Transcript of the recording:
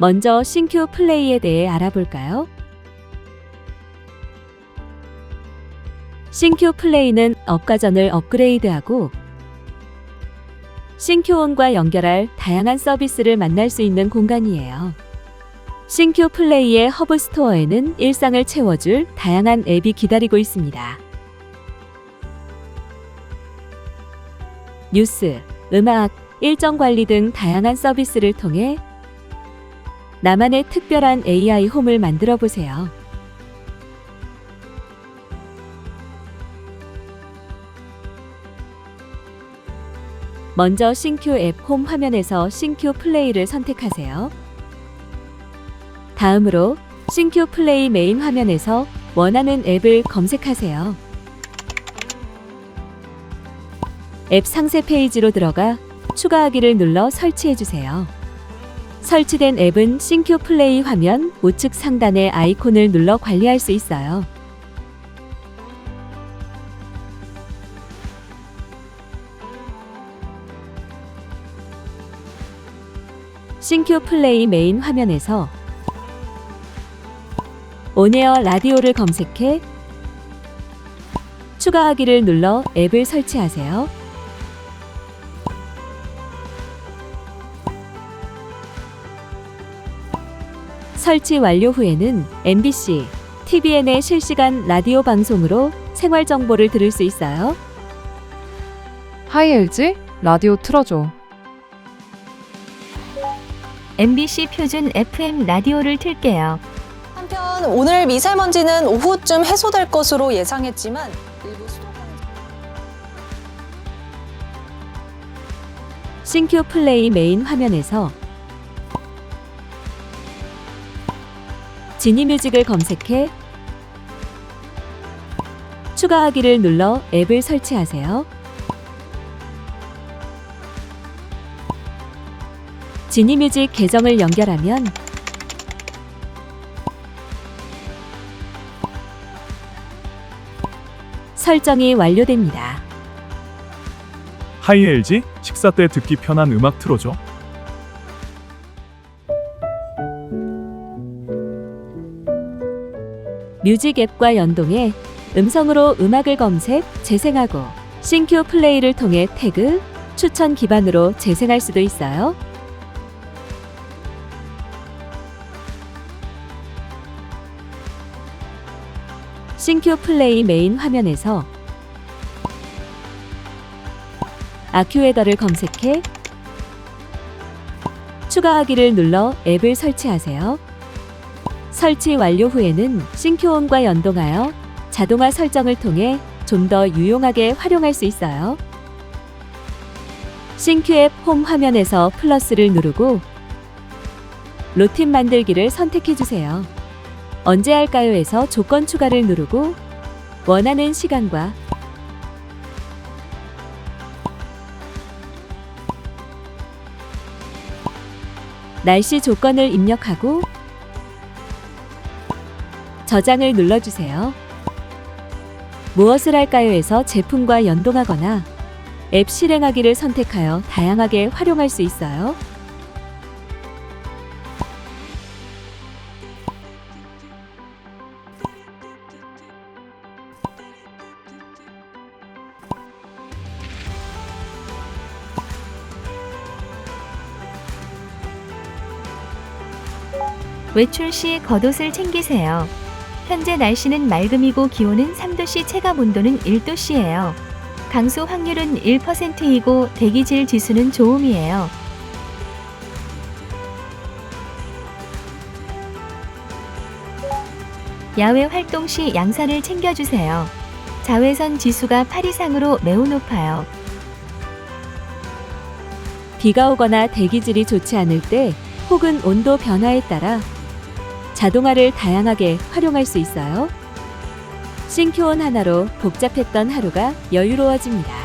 먼저 싱큐 플레이에 대해 알아볼까요? 싱큐 플레이는 업가전을 업그레이드하고 싱큐온과 연결할 다양한 서비스를 만날 수 있는 공간이에요. 싱큐 플레이의 허브 스토어에는 일상을 채워줄 다양한 앱이 기다리고 있습니다. 뉴스, 음악, 일정 관리 등 다양한 서비스를 통해 나만의 특별한 AI 홈을 만들어 보세요. 먼저 싱큐 앱 홈 화면에서 싱큐 플레이를 선택하세요. 다음으로 싱큐 플레이 메인 화면에서 원하는 앱을 검색하세요. 앱 상세 페이지로 들어가 추가하기를 눌러 설치해 주세요. 설치된 앱은 싱큐 플레이 화면 우측 상단의 아이콘을 눌러 관리할 수 있어요. 싱큐 플레이 메인 화면에서 온에어 라디오를 검색해 추가하기를 눌러 앱을 설치하세요. 설치 완료 후에는 MBC, TVN의 실시간 라디오 방송으로 생활 정보를 들을 수 있어요. 하이 LG 라디오 틀어줘. MBC 표준 FM 라디오를 틀게요. 한편 오늘 미세먼지는 오후쯤 해소될 것으로 예상했지만 일부 수도권 싱큐 플레이 메인 화면에서 지니뮤직을 검색해 추가하기를 눌러 앱을 설치하세요. 지니뮤직 계정을 연결하면 설정이 완료됩니다. 하이 LG 식사 때 듣기 편한 음악 틀어줘. 뮤직 앱과 연동해 음성으로 음악을 검색, 재생하고 싱큐 플레이를 통해 태그, 추천 기반으로 재생할 수도 있어요. 싱큐 플레이 메인 화면에서 아큐에더를 검색해 추가하기를 눌러 앱을 설치하세요. 설치 완료 후에는 싱크온과 연동하여 자동화 설정을 통해 좀 더 유용하게 활용할 수 있어요. 싱크앱 홈 화면에서 플러스를 누르고 루틴 만들기를 선택해 주세요. 언제 할까요에서 조건 추가를 누르고 원하는 시간과 날씨 조건을 입력하고 저장을 눌러주세요. 무엇을 할까요에서 제품과 연동하거나 앱 실행하기를 선택하여 다양하게 활용할 수 있어요. 외출 시 겉옷을 챙기세요. 현재 날씨는 맑음이고 기온은 3도씨 체감 온도는 1도씨예요. 강수 확률은 1%이고 대기질 지수는 좋음이에요. 야외 활동 시 양산을 챙겨주세요. 자외선 지수가 8 이상으로 매우 높아요. 비가 오거나 대기질이 좋지 않을 때 혹은 온도 변화에 따라 자동화를 다양하게 활용할 수 있어요. 싱크온 하나로 복잡했던 하루가 여유로워집니다.